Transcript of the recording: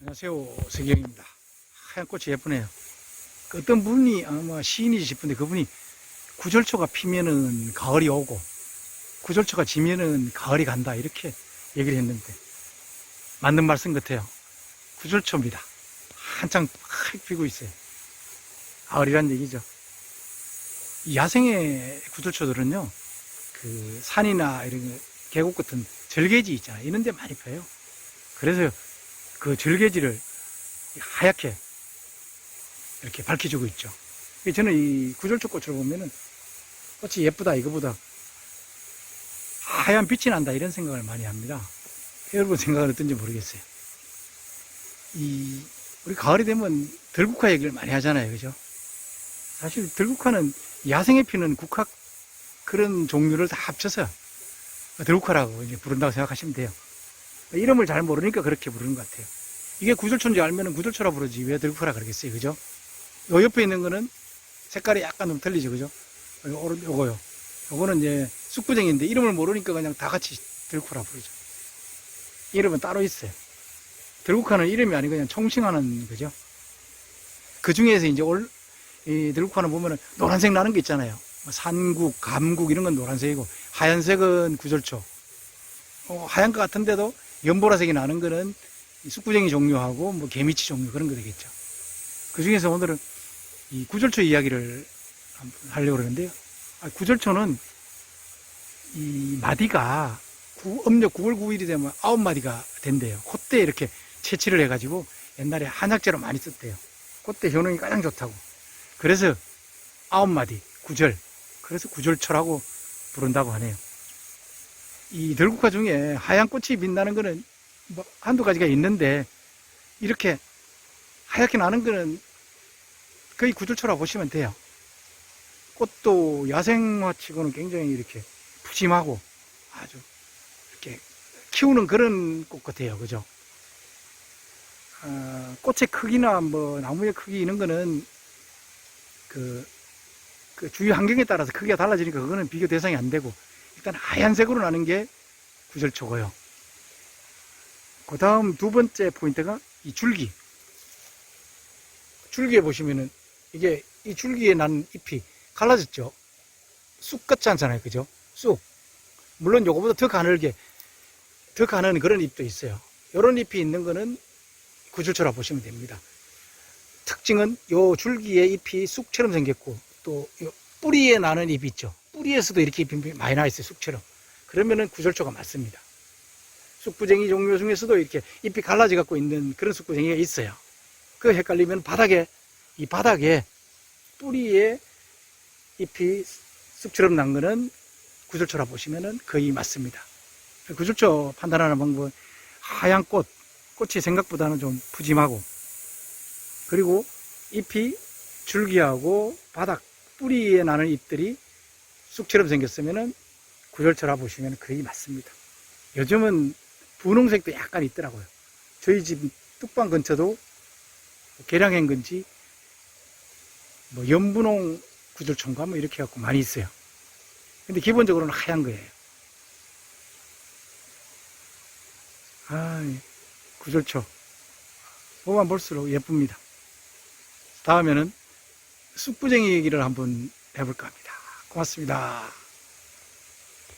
안녕하세요. 서경입니다. 하얀 꽃이 예쁘네요. 그 어떤 분이 아마 시인이지 싶은데 그분이 구절초가 피면은 가을이 오고 구절초가 지면은 가을이 간다 이렇게 얘기를 했는데 맞는 말씀 같아요. 구절초입니다. 한창 팍 피고 있어요. 가을이란 얘기죠. 이 야생의 구절초들은요, 그 산이나 이런 계곡 같은 절개지 있잖아요. 이런 데 많이 펴요. 그래서 그 절개지를 하얗게 이렇게 밝혀주고 있죠. 저는 이 구절초 꽃을 보면은 꽃이 예쁘다 이거보다 하얀 빛이 난다 이런 생각을 많이 합니다. 여러분 생각은 어떤지 모르겠어요. 이 우리 가을이 되면 들국화 얘기를 많이 하잖아요, 그죠? 사실 들국화는 야생에 피는 국화 그런 종류를 다 합쳐서 들국화라고 이제 부른다고 생각하시면 돼요. 이름을 잘 모르니까 그렇게 부르는 것 같아요. 이게 구절초인지 알면 구절초라 부르지 왜 들국화라 그러겠어요, 그죠? 요 옆에 있는 거는 색깔이 약간 좀 틀리죠, 그죠? 요, 오른- 요거요. 요거는 이제 쑥구쟁인데 이름을 모르니까 그냥 다 같이 들국화라 부르죠. 이름은 따로 있어요. 들국화는 이름이 아니고 그냥 총칭하는 거죠. 그 중에서 이제 올, 이 들국화는 보면은 노란색 나는 게 있잖아요. 뭐 산국, 감국 이런 건 노란색이고 하얀색은 구절초. 어, 하얀 것 같은데도 연보라색이 나는 거는 이 쑥구쟁이 종류하고 뭐 개미치 종류 그런 거 되겠죠. 그 중에서 오늘은 이 구절초 이야기를 하려고 그러는데요. 아, 구절초는 이 마디가 구- 음력 9월 9일이 되면 아홉 마디가 된대요. 그때 이렇게 채취를 해가지고 옛날에 한약재로 많이 썼대요. 그때 효능이 가장 좋다고. 그래서 아홉 마디, 구절. 그래서 구절초라고 부른다고 하네요. 이 들국화 중에 하얀 꽃이 빛나는 거는 뭐 한두 가지가 있는데 이렇게 하얗게 나는 거는 거의 구절초라고 보시면 돼요. 꽃도 야생화치고는 굉장히 이렇게 푸짐하고 아주 이렇게 키우는 그런 꽃 같아요. 그죠? 어, 꽃의 크기나 뭐 나무의 크기 이런 거는 그, 그 주위 환경에 따라서 크기가 달라지니까 그거는 비교 대상이 안 되고 일단 하얀색으로 나는 게 구절초고요. 그 다음 두 번째 포인트가 이 줄기. 줄기에 보시면은 이게 이 줄기에 난 잎이 갈라졌죠. 쑥 같지 않잖아요. 그죠? 쑥. 물론 요거보다 더 가늘게, 더 가는 그런 잎도 있어요. 요런 잎이 있는 거는 구줄초라 보시면 됩니다. 특징은 요 줄기에 잎이 쑥처럼 생겼고 또요 뿌리에 나는 잎이 있죠. 뿌리에서도 이렇게 잎이 많이 나 있어요. 쑥처럼. 그러면은 구절초가 맞습니다. 쑥구쟁이 종류 중에서도 이렇게 잎이 갈라져 갖고 있는 그런 쑥구쟁이가 있어요. 그 헷갈리면 바닥에 이 바닥에 뿌리에 잎이 쑥처럼 난 거는 구절초라 보시면은 거의 맞습니다. 구절초 판단하는 방법은 하얀 꽃, 꽃이 생각보다는 좀 푸짐하고 그리고 잎이 줄기하고 바닥 뿌리에 나는 잎들이 쑥처럼 생겼으면은 구절초라 보시면 거의 맞습니다. 요즘은 분홍색도 약간 있더라고요. 저희 집 뚝방 근처도 계량한 건지 뭐 연분홍 구절초인가 뭐 이렇게 갖고 많이 있어요. 근데 기본적으로는 하얀 거예요. 아, 구절초. 보면 볼수록 예쁩니다. 다음에는 쑥부쟁이 얘기를 한번 해볼까 합니다. 고맙습니다.